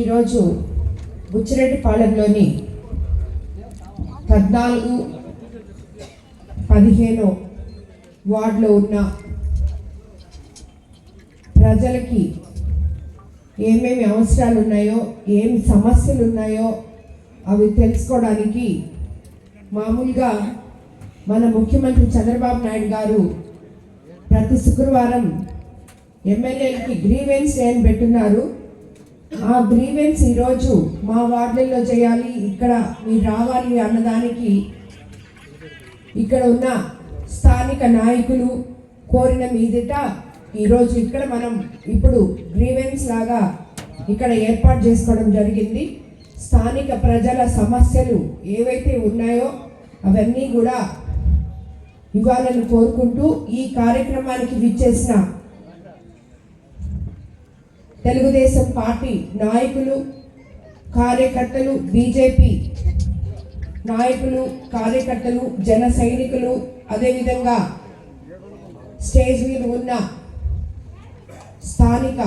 ఈరోజు బుచ్చిరెడ్డిపాలెంలోని పద్నాలుగు పదిహేను వార్డులో ఉన్న ప్రజలకి ఏమేమి అవసరాలు ఉన్నాయో ఏమి సమస్యలు ఉన్నాయో అవి తెలుసుకోవడానికి మామూలుగా మన ముఖ్యమంత్రి చంద్రబాబు నాయుడు గారు ప్రతి శుక్రవారం ఎమ్మెల్యేలకి గ్రీవెన్స్ ఏం పెట్టున్నారు. ఆ గ్రీవెన్స్ ఈరోజు మా వార్డులలో చేయాలి. ఇక్కడ మీరు రావాలి అన్నదానికి ఇక్కడ ఉన్న స్థానిక నాయకులు కోరిన మీదట ఈరోజు ఇక్కడ మనం ఇప్పుడు గ్రీవెన్స్ లాగా ఇక్కడ ఏర్పాటు చేసుకోవడం జరిగింది. స్థానిక ప్రజల సమస్యలు ఏవైతే ఉన్నాయో అవన్నీ కూడా ఇవ్వాలని కోరుకుంటూ ఈ కార్యక్రమానికి విచ్చేసిన తెలుగుదేశం పార్టీ నాయకులు కార్యకర్తలు బీజేపీ నాయకులు కార్యకర్తలు జన సైనికులు అదేవిధంగా స్టేజ్ మీద ఉన్న స్థానిక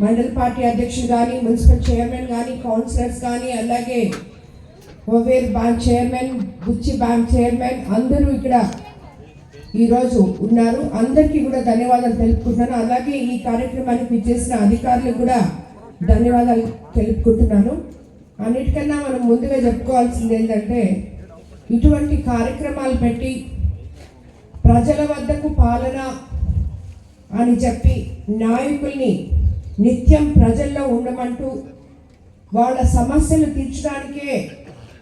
మండల పార్టీ అధ్యక్షులు కానీ మున్సిపల్ చైర్మన్ కానీ కౌన్సిలర్స్ కానీ అలాగే over bank chairman Buchi bank chairman అందరూ ఇక్కడ ఈరోజు ఉన్నారు. అందరికీ కూడా ధన్యవాదాలు తెలుపుకుంటున్నాను. అలాగే ఈ కార్యక్రమానికి విచ్చేసిన అధికారులకు కూడా ధన్యవాదాలు తెలుపుకుంటున్నాను. అన్నిటికన్నా మనం ముందుగా చెప్పుకోవాల్సింది ఏంటంటే ఇటువంటి కార్యక్రమాలు పెట్టి ప్రజల వద్దకు పాలన అని చెప్పి నాయకుల్ని నిత్యం ప్రజల్లో ఉండమంటూ వాళ్ళ సమస్యలు తీర్చడానికే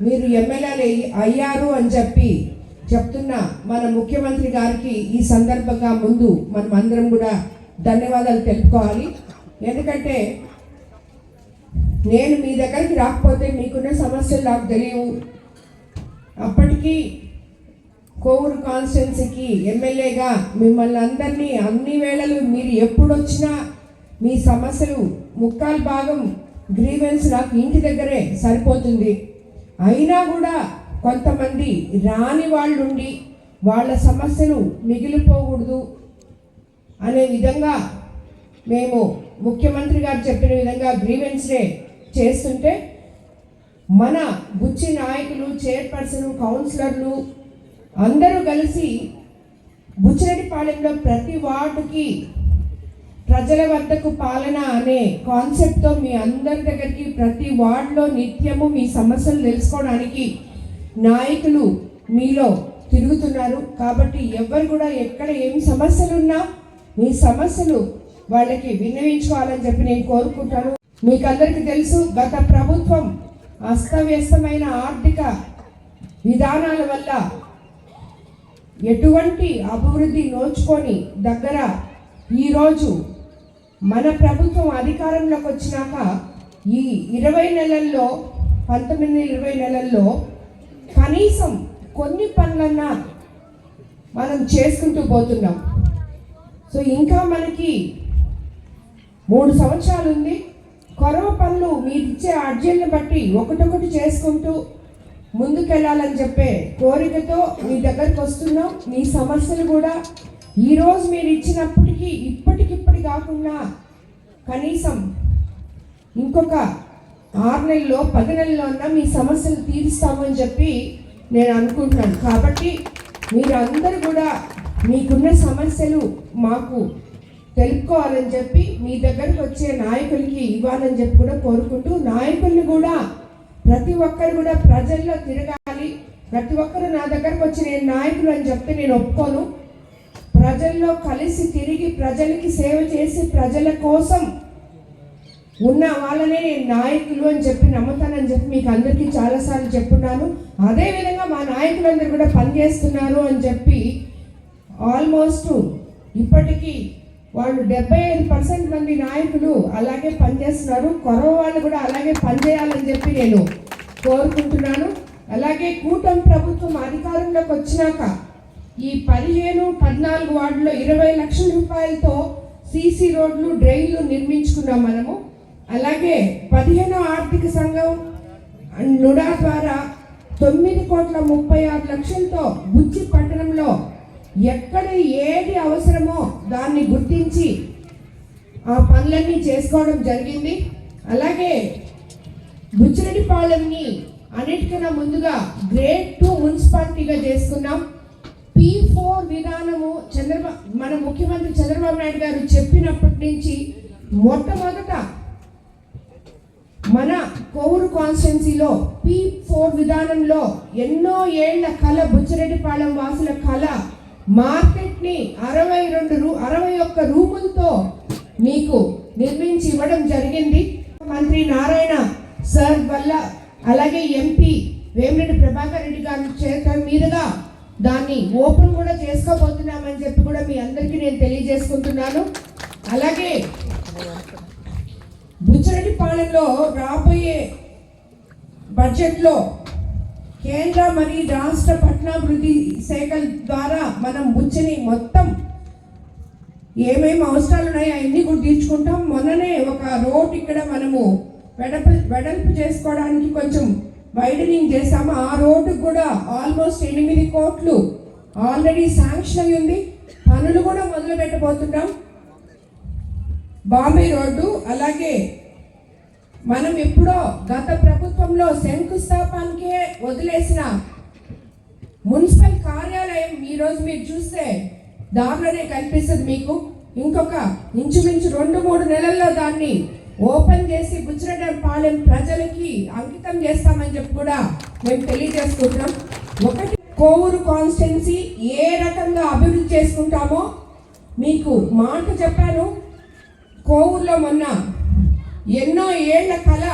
మీరు ఎమ్మెల్యేలు అయ్యారు అని చెప్పి చెప్తున్న మన ముఖ్యమంత్రి గారికి ఈ సందర్భంగా ముందు మనం అందరం కూడా ధన్యవాదాలు తెలుపుకోవాలి. ఎందుకంటే నేను మీ దగ్గరికి రాకపోతే మీకున్న సమస్యలు నాకు తెలియవు. అప్పటికీ కోవూరు కాన్స్టిట్యున్సీకి ఎమ్మెల్యేగా మిమ్మల్ని అందరినీ అన్ని వేళలు మీరు ఎప్పుడు వచ్చినా మీ సమస్యలు ముక్కాలు భాగం గ్రీవెన్స్ నాకు ఇంటి దగ్గరే సరిపోతుంది. అయినా కూడా కొంతమంది రాని వాళ్ళుండి వాళ్ళ సమస్యలు మిగిలిపోకూడదు అనే విధంగా మేము ముఖ్యమంత్రి గారు చెప్పిన విధంగా గ్రీవెన్స్ డే చేస్తుంటే మన బుచ్చి నాయకులు చైర్పర్సన్ కౌన్సిలర్లు అందరూ కలిసి బుచ్చిరెడ్డిపాలెంలో ప్రతి వార్డుకి ప్రజల వద్దకు పాలన అనే కాన్సెప్ట్తో మీ అందరి దగ్గరికి ప్రతి వార్డులో నిత్యము మీ సమస్యలు తెలుసుకోవడానికి నాయకులు మీలో తిరుగుతున్నారు. కాబట్టి ఎవరు కూడా ఎక్కడ ఏం సమస్యలున్నా మీ సమస్యలు వాళ్ళకి విన్నవించుకోవాలని చెప్పి నేను కోరుకుంటాను. మీకు అందరికీ తెలుసు గత ప్రభుత్వం అస్తవ్యస్తమైన ఆర్థిక విధానాల వల్ల ఎటువంటి అభివృద్ధి నోచుకొని దగ్గర ఈరోజు మన ప్రభుత్వం అధికారంలోకి వచ్చినాక ఈ ఇరవై నెలల్లో పంతొమ్మిది ఇరవై నెలల్లో కనీసం కొన్ని పనులన్నా మనం చేసుకుంటూ పోతున్నాం. సో ఇంకా మనకి మూడు సంవత్సరాలు ఉంది. కొరవ పనులు మీరు ఇచ్చే అర్జీలను బట్టి ఒకటొకటి చేసుకుంటూ ముందుకెళ్ళాలని చెప్పే కోరికతో మీ దగ్గరకు వస్తున్నాం. మీ సమస్యలు కూడా ఈరోజు మీరు ఇచ్చినప్పటికీ ఇప్పటికిప్పటి కాకుండా కనీసం ఇంకొక ఆరు నెలల్లో పది నెలల్లో అన్నా మీ సమస్యలు తీరుస్తామని చెప్పి నేను అనుకుంటున్నాను. కాబట్టి మీరు అందరూ కూడా మీకున్న సమస్యలు మాకు తెలుపుకోవాలని చెప్పి మీ దగ్గరకు వచ్చే నాయకులకి ఇవ్వాలని చెప్పి కూడా కోరుకుంటూ నాయకుల్ని కూడా ప్రతి ఒక్కరు కూడా ప్రజల్లో తిరగాలి. ప్రతి ఒక్కరు నా దగ్గరకు వచ్చి నేను నాయకులు అని చెప్తే నేను ఒప్పుకోను. ప్రజల్లో కలిసి తిరిగి ప్రజలకి సేవ చేసి ప్రజల కోసం ఉన్న వాళ్ళనే నేను నాయకులు అని చెప్పి నమ్ముతానని చెప్పి మీకు అందరికీ చాలాసార్లు చెప్పున్నాను. అదేవిధంగా మా నాయకులందరూ కూడా పనిచేస్తున్నారు అని చెప్పి ఆల్మోస్ట్ ఇప్పటికీ వాళ్ళు డెబ్బై ఐదు పర్సెంట్ మంది నాయకులు అలాగే పనిచేస్తున్నారు. కొరవ వాళ్ళు కూడా అలాగే పనిచేయాలని చెప్పి నేను కోరుకుంటున్నాను. అలాగే కూటమి ప్రభుత్వం అధికారంలోకి వచ్చినాక ఈ పదిహేను పద్నాలుగు వార్డులో ఇరవై లక్షల రూపాయలతో సీసీ రోడ్లు డ్రైన్లు నిర్మించుకున్నాం మనము. అలాగే పదిహేనో ఆర్థిక సంఘం నుడా ద్వారా తొమ్మిది కోట్ల ముప్పై ఆరు లక్షలతో బుచ్చి పట్టణంలో ఎక్కడ ఏది అవసరమో దాన్ని గుర్తించి ఆ పనులన్నీ చేసుకోవడం జరిగింది. అలాగే బుచ్చిరెడ్డిపాలెంని అన్నిటికన్నా ముందుగా గ్రేడ్ టూ మున్సిపాలిటీగా చేసుకున్నాం. పీ ఫోర్ విధానము చంద్రబాబు మన ముఖ్యమంత్రి చంద్రబాబు నాయుడు గారు చెప్పినప్పటి నుంచి మొట్టమొదట మన కోవూరు కాన్స్టిట్యున్సీలో పీ ఫోర్ విధానంలో ఎన్నో ఏళ్ళ కళ బుచ్చిరెడ్డిపాలెం వాసుల కళ మార్కెట్ని అరవై రెండు రూ అరవై ఒక్క రూములతో మీకు నిర్మించి ఇవ్వడం జరిగింది. మంత్రి నారాయణ సార్ వల్ల అలాగే ఎంపీ వేమిరెడ్డి ప్రభాకర్ రెడ్డి గారి చేత మీదుగా దాన్ని ఓపెన్ కూడా చేసుకోబోతున్నామని చెప్పి కూడా మీ అందరికీ నేను తెలియజేసుకుంటున్నాను. అలాగే బుచ్చిరెడ్డిపాలెంలో రాబోయే బడ్జెట్లో కేంద్ర మరియు రాష్ట్ర పట్టణాభివృద్ధి శాఖల ద్వారా మనం బుచ్చిని మొత్తం ఏమేమి అవసరాలు ఉన్నాయో అవన్నీ కూడా తీర్చుకుంటాం. మొన్ననే ఒక రోడ్ ఇక్కడ మనము వెడల్పు వెడల్పు చేసుకోవడానికి కొంచెం వైడనింగ్ చేసాము ఆ రోడ్డు కూడా ఆల్మోస్ట్ ఎనిమిది కోట్లు ఆల్రెడీ శాంక్షన్ అయి ఉంది పనులు కూడా మొదలు పెట్టబోతున్నాం బాంబే రోడ్డు అలాగే మనం ఎప్పుడో గత ప్రభుత్వంలో శంకుస్థాపనకే వదిలేసిన మున్సిపల్ కార్యాలయం ఈరోజు మీరు చూస్తే దారిలోనే కనిపిస్తుంది మీకు. ఇంకొక ఇంచుమించు రెండు మూడు నెలల్లో దాన్ని ఓపెన్ చేసి పాలెం ప్రజలకి అంకితం చేస్తామని చెప్పి కూడా మేము తెలియజేసుకుంటున్నాం. ఒకటి కోవూరు కాన్స్టిట్యున్సీ ఏ రకంగా అభివృద్ధి చేసుకుంటామో మీకు మాట చెప్పాను. కోవూరులో మొన్న ఎన్నో ఏళ్ళ కళ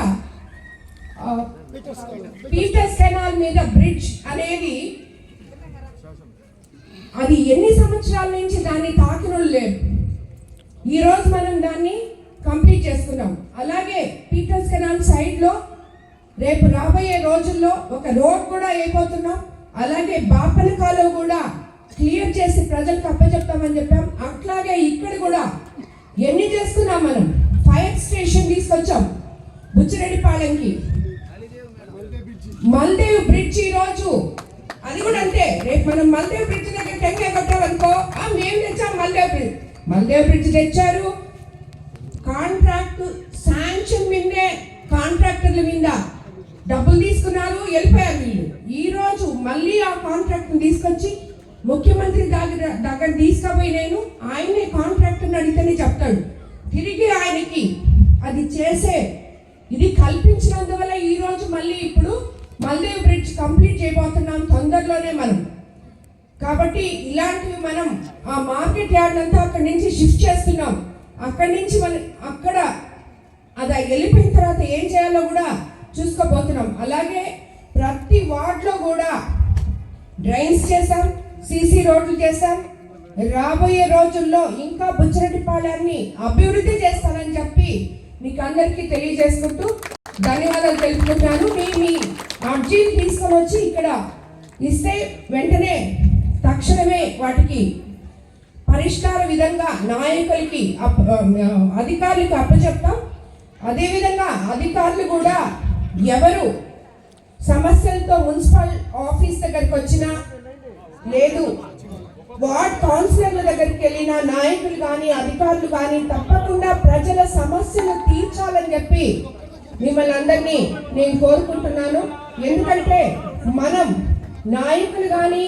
పీటర్స్ కెనాల్ మీద బ్రిడ్జ్ అనేది అది ఎన్ని సంవత్సరాల నుంచి దాన్ని తాకినోళ్ళు లేరు. ఈరోజు మనం దాన్ని కంప్లీట్ చేసుకున్నాం అలాగే పీటర్స్ కెనాల్ సైడ్లో రేపు రాబోయే రోజుల్లో ఒక రోడ్ కూడా అయిపోతున్నాం. అలాగే బాపన కూడా క్లియర్ చేసి ప్రజలకు అప్పచెప్తామని చెప్పాం. అట్లాగే ఇక్కడ కూడా ఎన్ని చేసుకున్నాం మనం? ఫైర్ స్టేషన్ తీసుకొచ్చాం. బుచ్చిరెడ్డిపాలెంకి. మల్దేవ్ బ్రిడ్జ్ ఈ రోజు. అది కూడా అంతే. రేపు మనం మల్దేవ్ బ్రిడ్జ్ దగ్గర టెంకాయ కొట్టామనుకో అనుకో మేము తెచ్చాం మల్దేవ్ బ్రిడ్జ్ మల్దేవ్ బ్రిడ్జ్ తెచ్చారు. కాంట్రాక్ట్ శాంక్షన్ మీదే కాంట్రాక్టర్ల మీద. డబ్బులు తీసుకున్నారు వెళ్ళిపోయారు వీళ్ళు. ఈ రోజు మళ్ళీ ఆ కాంట్రాక్ట్ తీసుకొచ్చి ముఖ్యమంత్రి దగ్గర దగ్గర తీసుకుపోయి నేను ఆయనే కాంట్రాక్టర్ని అడిగితేనే చెప్తాడు. తిరిగి ఆయనకి అది చేసే ఇది కల్పించినందువల్ల ఈరోజు మళ్ళీ ఇప్పుడు మల్దేవ్ బ్రిడ్జ్ కంప్లీట్ చేయబోతున్నాం తొందరలోనే మనం. కాబట్టి ఇలాంటివి మనం ఆ మార్కెట్ యార్డ్ అంతా అక్కడి నుంచి షిఫ్ట్ చేస్తున్నాం. అక్కడి నుంచి మనం అక్కడ అది వెళ్ళిపోయిన తర్వాత ఏం చేయాలో కూడా చూసుకోబోతున్నాం. అలాగే ప్రతి వార్డ్లో కూడా డ్రైన్స్ చేశాం. సీసీ రోడ్లు చేశాం. రాబోయే రోజుల్లో ఇంకా బుచ్చిరెడ్డిపాలెన్ని అభివృద్ధి చేస్తానని చెప్పి మీకు అందరికీ తెలియజేసుకుంటూ ధన్యవాదాలు తెలుపుకుంటున్నాను. మీ మీ అర్జీని తీసుకొని వచ్చి ఇక్కడ ఇస్తే వెంటనే తక్షణమే వాటికి పరిష్కార విధంగా నాయకులకి అప్- అధికారులకు అప్పచెప్తాం. అదేవిధంగా అధికారులు కూడా ఎవరు సమస్యలతో మున్సిపల్ ఆఫీస్ దగ్గరికి వచ్చినా లేదు. వార్డ్ కౌన్సిలర్ల దగ్గరికి వెళ్ళిన నాయకులు కానీ అధికారులు కానీ తప్పకుండా ప్రజల సమస్యలు తీర్చాలని చెప్పి మిమ్మల్ని అందరినీ నేను కోరుకుంటున్నాను. ఎందుకంటే మనం నాయకులు కానీ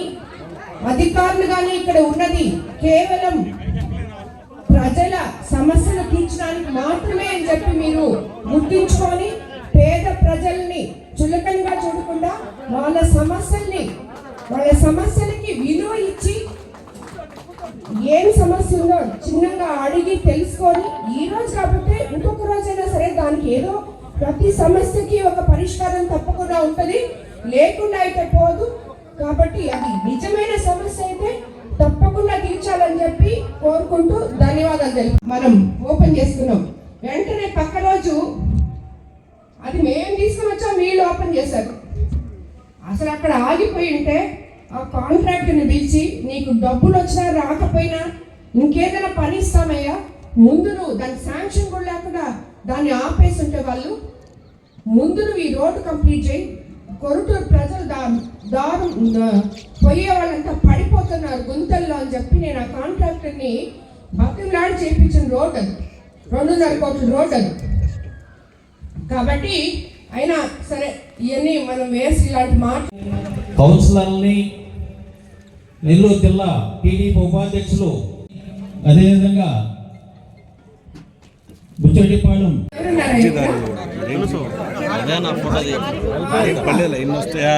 అధికారులు కానీ ఇక్కడ ఉన్నది కేవలం ప్రజల సమస్యలు తీర్చడానికి మాత్రమే అని చెప్పి మీరు గుర్తించుకొని పేద ప్రజల్ని చులకనగా చూడకుండా వాళ్ళ సమస్యల్ని వాళ్ళ సమస్యలకి విలువ ఇచ్చి ఏం సమస్య ఉందో చిన్నగా అడిగి తెలుసుకొని ఈ రోజు కాకపోతే ఇంకొక రోజైనా సరే దానికి ఏదో ప్రతి సమస్యకి ఒక పరిష్కారం తప్పకుండా ఉంటుంది. లేకుండా అయితే పోదు. కాబట్టి అది నిజమైన సమస్య అయితే తప్పకుండా తీర్చాలని చెప్పి కోరుకుంటూ ధన్యవాదాలు తెలుపు. మనం ఓపెన్ చేసుకున్నాం. వెంటనే పక్క రోజు అది మేము తీసుకుని వచ్చాం వీళ్ళు ఓపెన్ చేశారు. అసలు అక్కడ ఆగిపోయి ఉంటే ఆ కాంట్రాక్ట్ని పిలిచి నీకు డబ్బులు వచ్చినా రాకపోయినా ఇంకేదైనా పని ఇస్తామయ్యా? ముందు నువ్వు దానికి శాంక్షన్ కూడా లేకుండా దాన్ని ఆపేసి ఉంటే వాళ్ళు ముందు నువ్వు ఈ రోడ్డు కంప్లీట్ చేయి. కొరుటూరు ప్రజలు దా దారు పోయే వాళ్ళంతా పడిపోతున్నారు గుంతల్లో అని చెప్పి నేను ఆ కాంట్రాక్టర్ని బతిమలాడి చేయించిన రోడ్ అది. రెండున్నర కోట్ల రోడ్ అది. కాబట్టి అయినా సరే ఇవన్నీ మనం వేసి ఇలాంటి మాట కౌన్సిలర్ని నెల్లూరు జిల్లా టీడీపీ ఉపాధ్యక్షులు అదేవిధంగా బుచ్చటిపాలెం అదే నా ఫోటో పల్లెలు ఎన్ని వస్తాయా